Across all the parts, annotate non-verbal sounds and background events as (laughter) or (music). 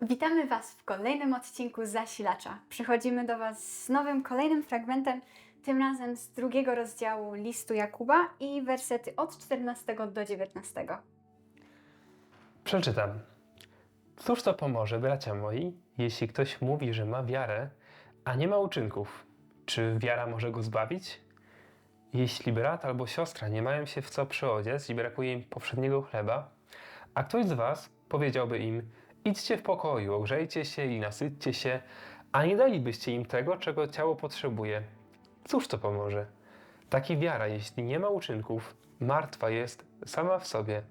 Witamy Was w kolejnym odcinku Zasilacza. Przychodzimy do Was z nowym, kolejnym fragmentem, tym razem z drugiego rozdziału listu Jakuba i wersety od 14 do 19. Przeczytam. Cóż to pomoże, bracia moi, jeśli ktoś mówi, że ma wiarę, a nie ma uczynków? Czy wiara może go zbawić? Jeśli brat albo siostra nie mają się w co przyodziec i brakuje im powszedniego chleba, a ktoś z was powiedziałby im: idźcie w pokoju, ogrzejcie się i nasyćcie się, a nie dalibyście im tego, czego ciało potrzebuje. Cóż to pomoże? Taki wiara, jeśli nie ma uczynków, martwa jest sama w sobie.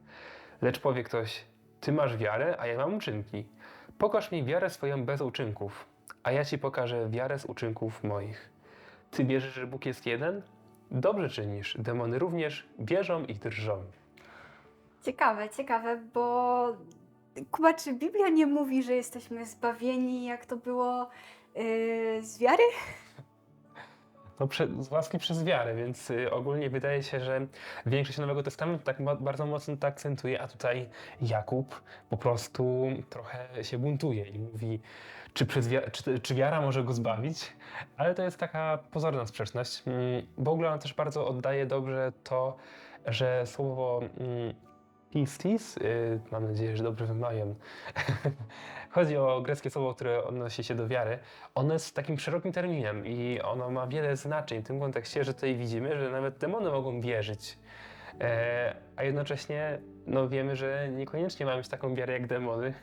Lecz powie ktoś: Ty masz wiarę, a ja mam uczynki. Pokaż mi wiarę swoją bez uczynków, a ja ci pokażę wiarę z uczynków moich. Ty wierzysz, że Bóg jest jeden? Dobrze czynisz. Demony również wierzą i drżą. Ciekawe, ciekawe, bo Kuba, czy Biblia nie mówi, że jesteśmy zbawieni, jak to było yy, z wiary? No, z łaski przez wiarę, więc y, ogólnie wydaje się, że większość Nowego Testamentu tak bardzo mocno to akcentuje, a tutaj Jakub po prostu trochę się buntuje i mówi, czy, przez wia- czy, czy wiara może go zbawić, ale to jest taka pozorna sprzeczność. Mm, W ogóle on też bardzo oddaje dobrze to, że słowo mm, pistis, y, mam nadzieję, że dobrze wymawiam, (laughs) chodzi o greckie słowo, które odnosi się do wiary, ono jest takim szerokim terminem i ono ma wiele znaczeń w tym kontekście, że tutaj widzimy, że nawet demony mogą wierzyć. E, a jednocześnie no, wiemy, że niekoniecznie mamy taką wiarę jak demony.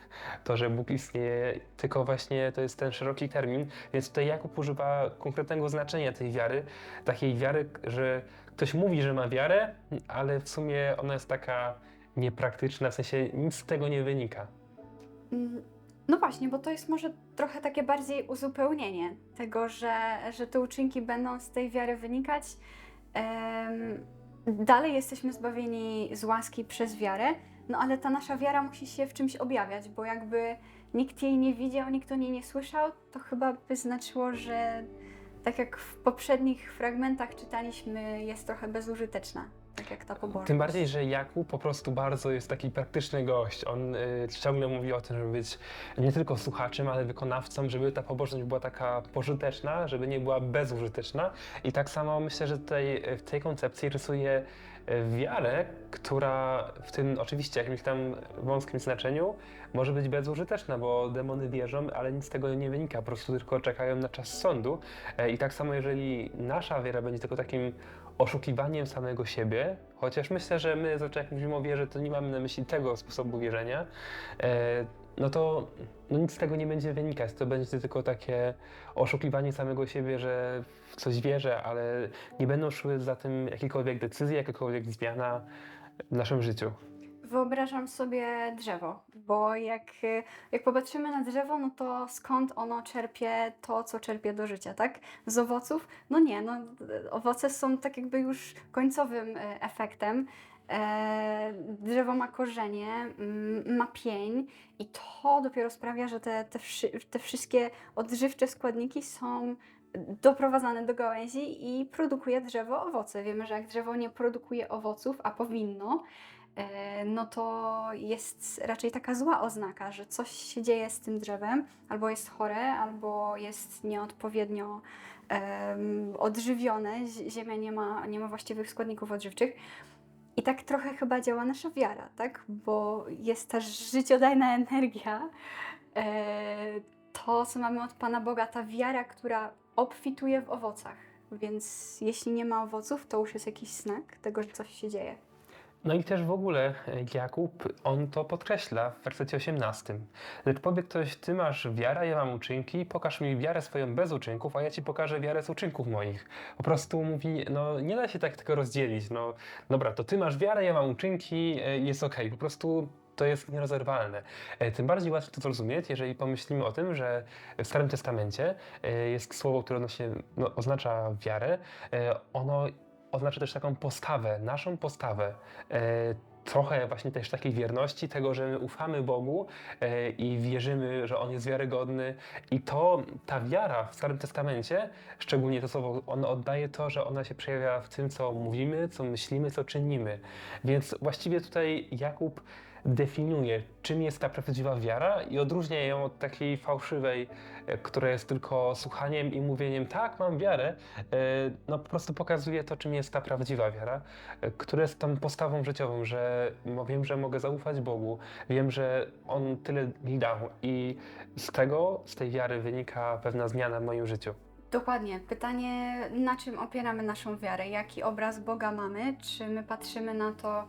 To, że Bóg istnieje, tylko właśnie to jest ten szeroki termin. Więc tutaj Jakub używa konkretnego znaczenia tej wiary. Takiej wiary, że ktoś mówi, że ma wiarę, ale w sumie ona jest taka niepraktyczna, w sensie nic z tego nie wynika. Mm, No właśnie, bo to jest może trochę takie bardziej uzupełnienie tego, że, że te uczynki będą z tej wiary wynikać. Dalej jesteśmy zbawieni z łaski przez wiarę, no ale ta nasza wiara musi się w czymś objawiać, bo jakby nikt jej nie widział, nikt o niej nie słyszał, to chyba by znaczyło, że tak jak w poprzednich fragmentach czytaliśmy, jest trochę bezużyteczna, tak jak ta pobożność. Tym bardziej, że Jakub po prostu bardzo jest taki praktyczny gość. On y, ciągle mówi o tym, żeby być nie tylko słuchaczem, ale wykonawcą, żeby ta pobożność była taka pożyteczna, żeby nie była bezużyteczna. I tak samo myślę, że tutaj y, w tej koncepcji rysuje y, wiarę, która w tym oczywiście jakimś tam wąskim znaczeniu może być bezużyteczna, bo demony wierzą, ale nic z tego nie wynika, po prostu tylko czekają na czas sądu. E, I tak samo jeżeli nasza wiara będzie tylko takim oszukiwaniem samego siebie, chociaż myślę, że my zazwyczaj jak mówimy o wierze, to nie mamy na myśli tego sposobu wierzenia, e, no to no nic z tego nie będzie wynikać. To będzie tylko takie oszukiwanie samego siebie, że w coś wierzę, ale nie będą szły za tym jakiekolwiek decyzje, jakakolwiek zmiana w naszym życiu. Wyobrażam sobie drzewo, bo jak, y, jak popatrzymy na drzewo, no to skąd ono czerpie to, co czerpie do życia, tak? Z owoców? No nie, no owoce są tak jakby już końcowym y, efektem. E, drzewo ma korzenie, mm, ma pień i to dopiero sprawia, że te, te, te wszystkie odżywcze składniki są doprowadzane do gałęzi i produkuje drzewo owoce. Wiemy, że jak drzewo nie produkuje owoców, a powinno, no to jest raczej taka zła oznaka, że coś się dzieje z tym drzewem, albo jest chore, albo jest nieodpowiednio odżywione, zi- ziemia nie ma, nie ma właściwych składników odżywczych. I tak trochę chyba działa nasza wiara, tak? Bo jest ta życiodajna energia, e, to, co mamy od Pana Boga, ta wiara, która obfituje w owocach. Więc jeśli nie ma owoców, to już jest jakiś znak tego, że coś się dzieje. No i też w ogóle e, Jakub, on to podkreśla w wersecie 18. Lecz powie ktoś, ty masz wiarę, ja mam uczynki, pokaż mi wiarę swoją bez uczynków, a ja ci pokażę wiarę z uczynków moich. Po prostu mówi, no nie da się tak tego rozdzielić, no dobra, to ty masz wiarę, ja mam uczynki, e, jest okej, po prostu to jest nierozerwalne. E, Tym bardziej łatwo to zrozumieć, jeżeli pomyślimy o tym, że w Starym Testamencie jest słowo, które no, oznacza wiarę. Ono oznacza też taką postawę, naszą postawę. E, trochę właśnie też takiej wierności, tego, że my ufamy Bogu e, i wierzymy, że On jest wiarygodny. I to, ta wiara w Starym Testamencie, szczególnie to słowo, ono oddaje to, że ona się przejawia w tym, co mówimy, co myślimy, co czynimy. Więc właściwie tutaj Jakub definiuje, czym jest ta prawdziwa wiara i odróżnia ją od takiej fałszywej, e, która jest tylko słuchaniem i mówieniem, tak, mam wiarę. E, No po prostu pokazuje to, czym jest ta prawdziwa wiara, e, która jest tą postawą życiową, że wiem, że mogę zaufać Bogu, wiem, że On tyle mi dał i z tego, z tej wiary wynika pewna zmiana w moim życiu. Dokładnie. Pytanie, na czym opieramy naszą wiarę? Jaki obraz Boga mamy? Czy my patrzymy na to,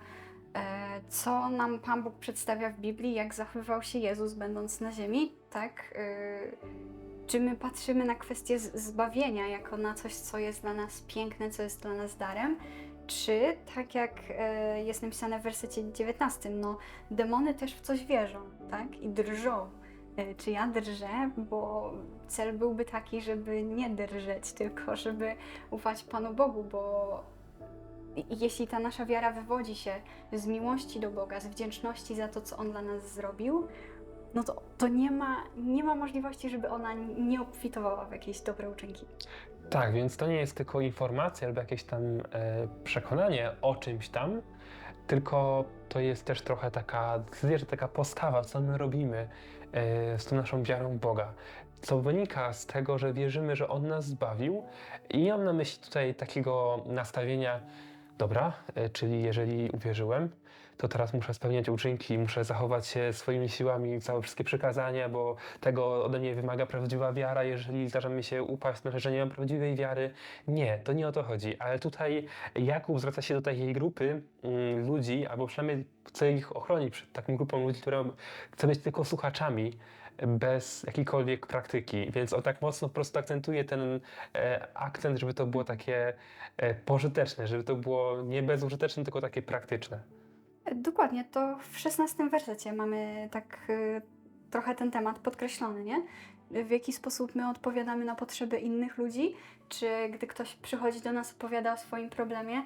co nam Pan Bóg przedstawia w Biblii, jak zachowywał się Jezus, będąc na ziemi? Tak? E, Czy my patrzymy na kwestię zbawienia jako na coś, co jest dla nas piękne, co jest dla nas darem? Czy, tak jak e, jest napisane w wersecie 19, no demony też w coś wierzą, tak? I drżą. E, Czy ja drżę, bo cel byłby taki, żeby nie drżeć, (laughs) tylko żeby ufać Panu Bogu, bo jeśli ta nasza wiara wywodzi się z miłości do Boga, z wdzięczności za to, co On dla nas zrobił, no to, to nie, ma, nie ma możliwości, żeby ona nie obfitowała w jakieś dobre uczynki. Tak, więc to nie jest tylko informacja albo jakieś tam e, przekonanie o czymś tam, tylko to jest też trochę taka decyzja, taka postawa, co my robimy e, z tą naszą wiarą Boga. Co wynika z tego, że wierzymy, że On nas zbawił i nie mam na myśli tutaj takiego nastawienia, dobra, e, czyli jeżeli uwierzyłem, to teraz muszę spełniać uczynki, muszę zachować się swoimi siłami, całe wszystkie przykazania, bo tego ode mnie wymaga prawdziwa wiara. Jeżeli zdarza mi się upaść, znaczy, że nie mam prawdziwej wiary. Nie, to nie o to chodzi. Ale tutaj Jakub zwraca się do takiej grupy mm, ludzi, albo przynajmniej chce ich ochronić przed taką grupą ludzi, która chce być tylko słuchaczami bez jakiejkolwiek praktyki, więc on tak mocno po prostu akcentuje ten e, akcent, żeby to było takie e, pożyteczne, żeby to było nie bezużyteczne, tylko takie praktyczne. E, Dokładnie, to w szesnastym wersecie mamy tak trochę ten temat podkreślony, nie? W jaki sposób my odpowiadamy na potrzeby innych ludzi, czy gdy ktoś przychodzi do nas, opowiada o swoim problemie,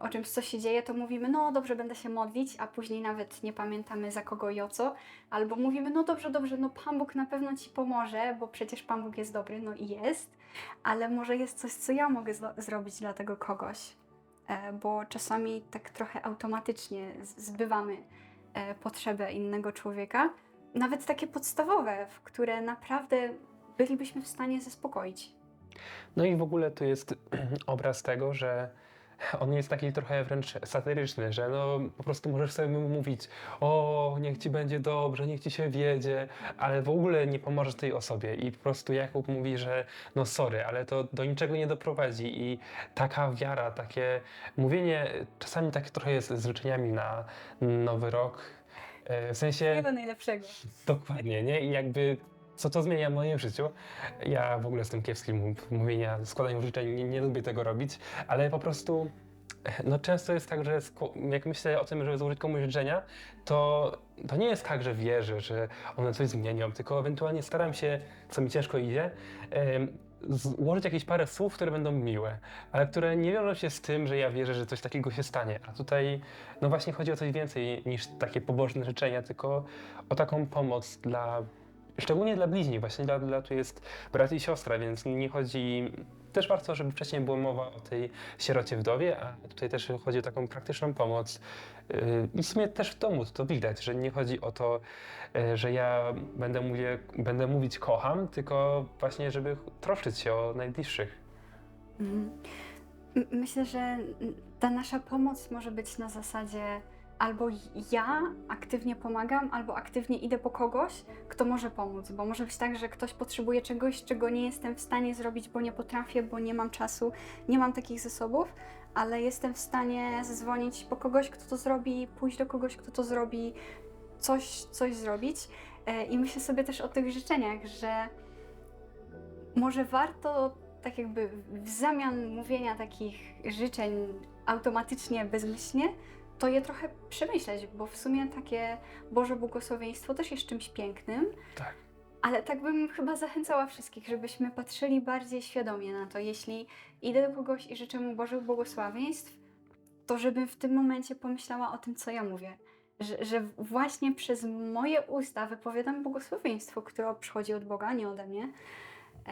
o czymś, co się dzieje, to mówimy, no dobrze, będę się modlić, a później nawet nie pamiętamy za kogo i o co, albo mówimy, no dobrze, dobrze, no Pan Bóg na pewno Ci pomoże, bo przecież Pan Bóg jest dobry, no i jest, ale może jest coś, co ja mogę zrobić dla tego kogoś e, bo czasami tak trochę automatycznie zbywamy e, potrzebę innego człowieka, nawet takie podstawowe, w które naprawdę bylibyśmy w stanie zaspokoić. No i w ogóle to jest (clears throat) obraz tego, że on jest taki trochę wręcz satyryczny, że no po prostu możesz sobie mówić o, niech ci będzie dobrze, niech ci się wiedzie, ale w ogóle nie pomożesz tej osobie i po prostu Jakub mówi, że no sorry, ale to do niczego nie doprowadzi i taka wiara, takie mówienie czasami tak trochę jest z życzeniami na nowy rok, e, w sensie... Tego najlepszego. Dokładnie, nie? I jakby co to zmienia w moim życiu? Ja w ogóle jestem kiepski w mówienia, składaniu życzeń, nie, nie lubię tego robić, ale po prostu no często jest tak, że jak myślę o tym, żeby złożyć komuś życzenia, to, to nie jest tak, że wierzę, że one coś zmienią, tylko ewentualnie staram się, co mi ciężko idzie, złożyć jakieś parę słów, które będą miłe, ale które nie wiążą się z tym, że ja wierzę, że coś takiego się stanie. A tutaj no właśnie chodzi o coś więcej niż takie pobożne życzenia, tylko o taką pomoc dla, szczególnie dla bliźnich, właśnie dla, dla tu jest brat i siostra, więc nie chodzi, też warto, żeby wcześniej była mowa o tej sierocie wdowie, a tutaj też chodzi o taką praktyczną pomoc. Yy, I w sumie też w domu to widać, że nie chodzi o to, yy, że ja będę, mówię, będę mówić kocham, tylko właśnie, żeby troszczyć się o najbliższych. Mhm. M- Myślę, że ta nasza pomoc może być na zasadzie albo ja aktywnie pomagam, albo aktywnie idę po kogoś, kto może pomóc, bo może być tak, że ktoś potrzebuje czegoś, czego nie jestem w stanie zrobić, bo nie potrafię, bo nie mam czasu, nie mam takich zasobów, ale jestem w stanie zadzwonić po kogoś, kto to zrobi, pójść do kogoś, kto to zrobi, coś, coś zrobić. E, I myślę sobie też o tych życzeniach, że może warto tak jakby w zamian mówienia takich życzeń automatycznie, bezmyślnie, to je trochę przemyśleć, bo w sumie takie Boże błogosławieństwo też jest czymś pięknym, Tak. ale tak bym chyba zachęcała wszystkich, żebyśmy patrzyli bardziej świadomie na to. Jeśli idę do kogoś i życzę mu Bożych błogosławieństw, to żebym w tym momencie pomyślała o tym, co ja mówię. Że, że właśnie przez moje usta wypowiadam błogosławieństwo, które przychodzi od Boga, nie ode mnie. E,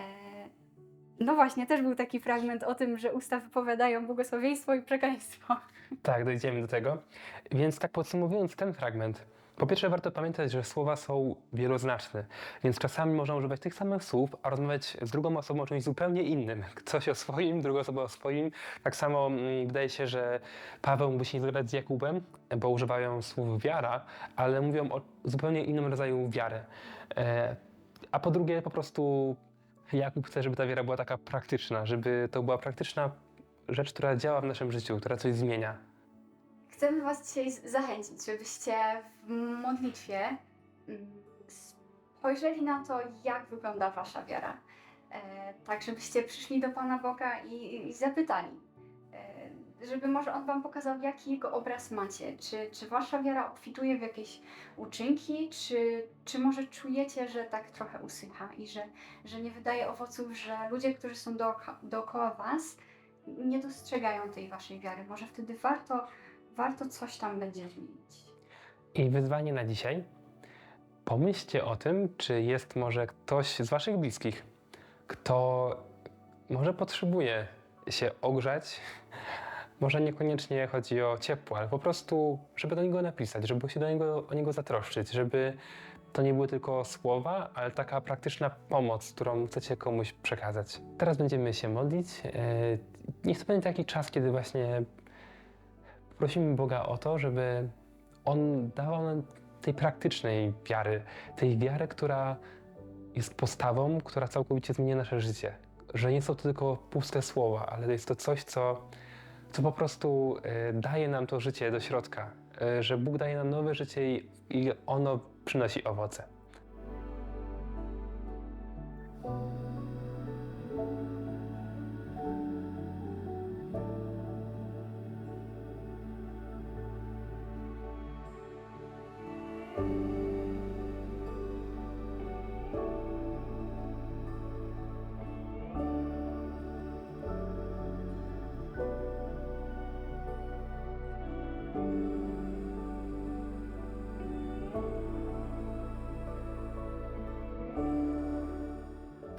No właśnie, też był taki fragment o tym, że usta wypowiadają błogosławieństwo i przekleństwo. Tak, dojdziemy do tego. Więc tak podsumowując ten fragment. Po pierwsze warto pamiętać, że słowa są wieloznaczne, więc czasami można używać tych samych słów, a rozmawiać z drugą osobą o czymś zupełnie innym. Coś o swoim, druga osoba o swoim. Tak samo mm, wydaje się, że Paweł mógłby się nie z Jakubem, bo używają słów wiara, ale mówią o zupełnie innym rodzaju wiary. E, a po drugie po prostu Jakub chce, żeby ta wiara była taka praktyczna, żeby to była praktyczna rzecz, która działa w naszym życiu, która coś zmienia. Chcemy Was dzisiaj zachęcić, żebyście w modlitwie mm, spojrzeli na to, jak wygląda Wasza wiara. E, tak, żebyście przyszli do Pana Boga i, i zapytali, żeby może On Wam pokazał, jaki Jego obraz macie. Czy, czy Wasza wiara obfituje w jakieś uczynki, czy, czy może czujecie, że tak trochę usycha i że, że nie wydaje owoców, że ludzie, którzy są dookoła, Was, nie dostrzegają tej Waszej wiary. Może wtedy warto warto coś tam będzie zmienić. I wyzwanie na dzisiaj. Pomyślcie o tym, czy jest może ktoś z Waszych bliskich, kto może potrzebuje się ogrzać. Może niekoniecznie chodzi o ciepło, ale po prostu, żeby do niego napisać, żeby się do niego, o niego zatroszczyć, żeby to nie były tylko słowa, ale taka praktyczna pomoc, którą chcecie komuś przekazać. Teraz będziemy się modlić. Yy, Niech to będzie taki czas, kiedy właśnie prosimy Boga o to, żeby On dawał nam tej praktycznej wiary, tej wiary, która jest postawą, która całkowicie zmienia nasze życie. Że nie są to tylko puste słowa, ale jest to coś, co, co po prostu e, daje nam to życie do środka. E, że Bóg daje nam nowe życie i ono przynosi owoce.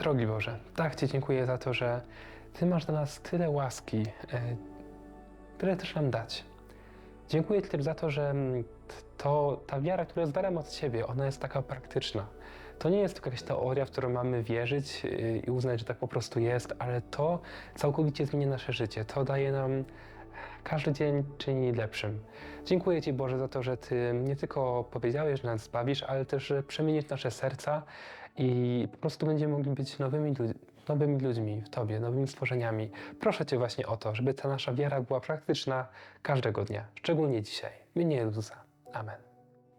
Drogi Boże, tak Ci dziękuję za to, że Ty masz dla nas tyle łaski, e, tyle też nam dać. Dziękuję Ci też za to, że mm, to, ta wiara, która jest darem od Ciebie, ona jest taka praktyczna. To nie jest tylko jakaś teoria, w którą mamy wierzyć y, i uznać, że tak po prostu jest, ale to całkowicie zmienia nasze życie. To daje nam każdy dzień czyni lepszym. Dziękuję Ci Boże za to, że Ty nie tylko powiedziałeś, że nas zbawisz, ale też, że przemienisz nasze serca i po prostu będziemy mogli być nowymi, nowymi ludźmi w Tobie, nowymi stworzeniami. Proszę Cię właśnie o to, żeby ta nasza wiara była praktyczna każdego dnia, szczególnie dzisiaj. W imieniu Jezusa. Amen.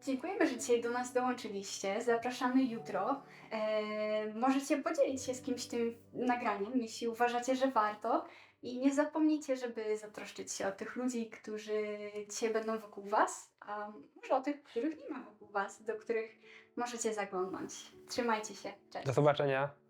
Dziękujemy, że dzisiaj do nas dołączyliście. Zapraszamy jutro. E, możecie podzielić się z kimś tym nagraniem, jeśli uważacie, że warto. I nie zapomnijcie, żeby zatroszczyć się o tych ludzi, którzy dzisiaj będą wokół Was, a może o tych, których nie ma wokół Was, do których możecie zaglądnąć. Trzymajcie się. Cześć. Do zobaczenia.